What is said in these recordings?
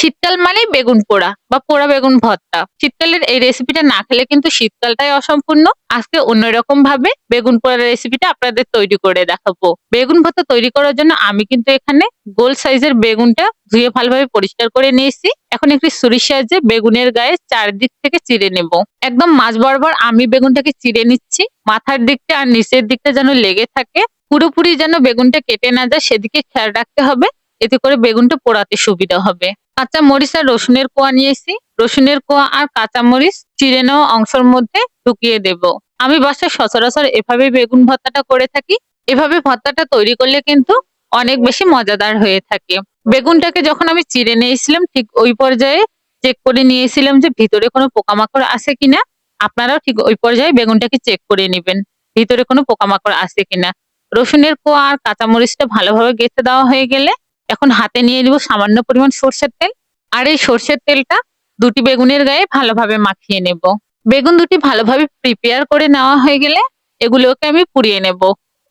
শীতকাল মানেই বেগুন পোড়া বা পোড়া বেগুন ভর্তা। শীতকালের এই রেসিপিটা না খেলে কিন্তু শীতকালটাই অসম্পূর্ণ। আজকে অন্যরকম ভাবে বেগুন পোড়া রেসিপিটা আপনাদের তৈরি করে দেখাবো। বেগুন ভর্তা তৈরি করার জন্য আমি কিন্তু এখানে গোল সাইজের বেগুনটা ধুয়ে ভালোভাবে পরিষ্কার করে নিয়েছি। এখন একটি ছুরির সাহায্যে বেগুনের গায়ে চারদিক থেকে চিড়ে নেব। একদম মাঝ বরাবর আমি বেগুনটাকে চিড়ে নিচ্ছি। মাথার দিকটা আর নিচের দিকটা যেন লেগে থাকে। পুরোপুরি যেন বেগুনটা কেটে না যায়, সেদিকে খেয়াল রাখতে হবে। এতে করে বেগুনটা পোড়াতে সুবিধা হবে। কাঁচা মরিচ আর রসুনের কোয়া নিয়েছি। রসুনের কোয়া আর কাঁচা মরিচ চিড়ে নেওয়া অংশের মধ্যে ঢুকিয়ে দেব। আমি বাসায় সচরাচর এভাবে বেগুন ভর্তাটা করে থাকি। এভাবে ভর্তাটা তৈরি করলে কিন্তু অনেক বেশি মজাদার হয়ে থাকে। বেগুনটাকে যখন আমি চিড়ে নিয়েছিলাম, ঠিক ওই পর্যায়ে চেক করে নিয়েছিলাম যে ভিতরে কোনো পোকামাকড় আছে কিনা। আপনারাও ঠিক ওই পর্যায়ে বেগুনটাকে চেক করে নেবেন, ভিতরে কোনো পোকামাকড় আছে কিনা। রসুনের কোয়া আর কাঁচামরিচটা ভালোভাবে গেঁথে দেওয়া হয়ে গেলে এখন হাতে নিয়ে নিব সামান্য পরিমাণ সর্ষের তেল। আর এই সর্ষের তেলটা দুটি বেগুনের গায়ে ভালোভাবে মাখিয়ে নেব। বেগুন দুটি ভালোভাবে প্রিপেয়ার করে নেওয়া হয়ে গেলে এগুলোকে আমি পুড়িয়ে নেব।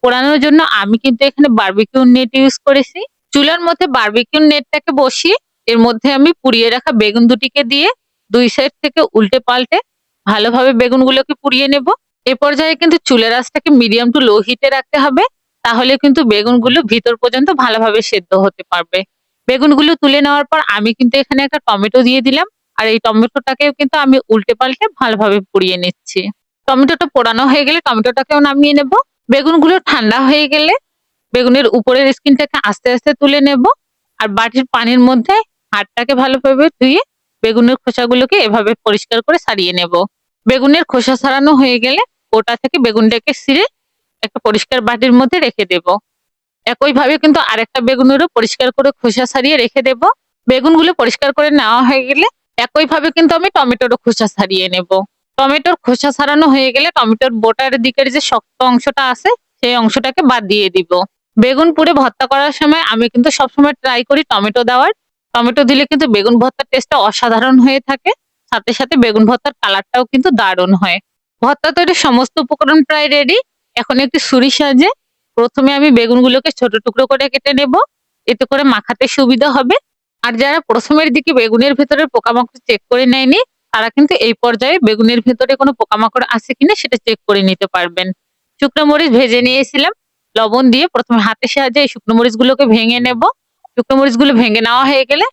পোড়ানোর জন্য আমি কিন্তু এখানে বারবিকিউ নেট ইউজ করেছি। চুলার মধ্যে বারবিকিউ নেটটাকে বসিয়ে এর মধ্যে আমি পুড়িয়ে রাখা বেগুন দুটিকে দিয়ে দুই সাইড থেকে উল্টে পাল্টে ভালোভাবে বেগুনগুলোকে পুড়িয়ে নেব। এ পর্যায়ে কিন্তু চুলের আঁচটাকে মিডিয়াম টু লো হিটে রাখতে হবে। তাহলে কিন্তু বেগুনগুলো ভিতর পর্যন্ত ভালোভাবে সেদ্ধ হতে পারবে। বেগুনগুলো তুলে নেওয়ার পর আমি কিন্তু এখানে একটা টমেটো দিয়ে দিলাম। আর এই টমেটোটাকেও কিন্তু আমি উল্টে পাল্টে ভালোভাবে পুড়িয়ে নিচ্ছি। টমেটোটা পোড়ানো হয়ে গেলে টমেটোটাকেও নামিয়ে নেব। বেগুনগুলো ঠান্ডা হয়ে গেলে বেগুনের উপরের স্কিনটাকে আস্তে আস্তে তুলে নেব। আর বাটির পানির মধ্যে হাতটাকে ভালোভাবে ধুয়ে বেগুনের খোসাগুলোকে এভাবে পরিষ্কার করে সারিয়ে নেব। বেগুনের খোসা সারানো হয়ে গেলে ওটা থেকে বেগুনটাকে ছিঁড়ে একটা পরিষ্কার বাটির মধ্যে রেখে দেব। একইভাবে কিন্তু আরেকটা বেগুনেরও পরিষ্কার করে খোসা ছাড়িয়ে রেখে দেব। বেগুনগুলো পরিষ্কার করে নেওয়া হয়ে গেলে একইভাবে কিন্তু আমি টমেটোরও খোসা ছাড়িয়ে নেব। টমেটোর খোসা ছাড়ানো হয়ে গেলে টমেটোর বোটার দিকের যে শক্ত অংশটা আছে, সেই অংশটাকে বাদ দিয়ে দিব। বেগুন পুড়ে ভর্তা করার সময় আমি কিন্তু সবসময় ট্রাই করি টমেটো দেওয়ার। টমেটো দিলে কিন্তু বেগুন ভর্তার টেস্টটা অসাধারণ হয়ে থাকে। সাথে সাথে বেগুন ভর্তার কালারটাও কিন্তু দারুণ হয়। ভর্তা তৈরির সমস্ত উপকরণ প্রায় রেডি এখন একটি ছুরি সাহায্যে প্রথমে আমি বেগুনগুলোকে ছোট টুকরো করে কেটে নেব। এতে করে মাখাতে সুবিধা হবে। আর যারা প্রথমের দিকে বেগুনের ভেতরে পোকামাকড় চেক করে নেয়নি, তারা কিন্তু এই পর্যায়ে বেগুনের ভেতরে কোনো পোকামাকড় আছে কিনা সেটা চেক করে নিতে পারবেন। শুকনো মরিচ ভেজে নিয়েছিলাম। লবণ দিয়ে প্রথমে হাতের সাহায্যে এই শুকনো মরিচগুলোকে ভেঙে নেব। শুকনো মরিচগুলো ভেঙে নেওয়া হয়ে গেলে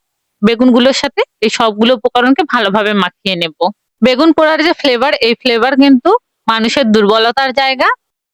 বেগুনগুলোর সাথে এই সবগুলো উপকরণকে ভালোভাবে মাখিয়ে নেব। বেগুন পোড়ার যে ফ্লেভার এই ফ্লেভার কিন্তু মানুষের দুর্বলতার জায়গা।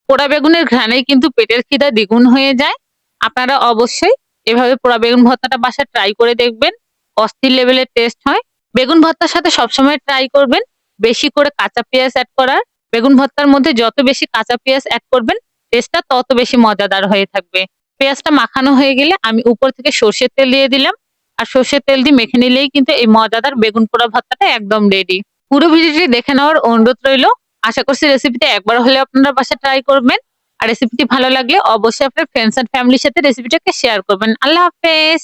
পোড়া বেগুনের ঘ্রাণেই কিন্তু পেটের খিদা দ্বিগুণ হয়ে যায়। আপনারা অবশ্যই এভাবে পোড়া বেগুন ভর্তাটা বাসায় ট্রাই করে দেখবেন, অস্থির লেভেলের টেস্ট হয়। বেগুন ভর্তার সাথে সবসময় ট্রাই করবেন, বেশি করে কাঁচা পেঁয়াজ অ্যাড করার। বেগুন ভর্তার মধ্যে যত বেশি কাঁচা পেঁয়াজ অ্যাড করবেন টেস্টটা তত বেশি মজাদার হয়ে থাকবে। পেঁয়াজটা মাখানো হয়ে গেলে আমি উপর থেকে সর্ষের তেল দিয়ে দিলাম। আর সর্ষের তেল দিয়ে মেখে নিলেই কিন্তু এই মজাদার বেগুন পোড়া ভর্তাটা একদম রেডি পুরো ভিডিওটি দেখে নেওয়ার অনুরোধ রইল আশা করছি রেসিপিটা একবার হলে আপনারা বাসা ট্রাই করবেন। আর রেসিপিটি ভালো লাগলে অবশ্যই আপনার ফ্রেন্ডস অ্যান্ড ফ্যামিলির সাথে রেসিপিটাকে শেয়ার করবেন। আল্লাহ হাফেজ।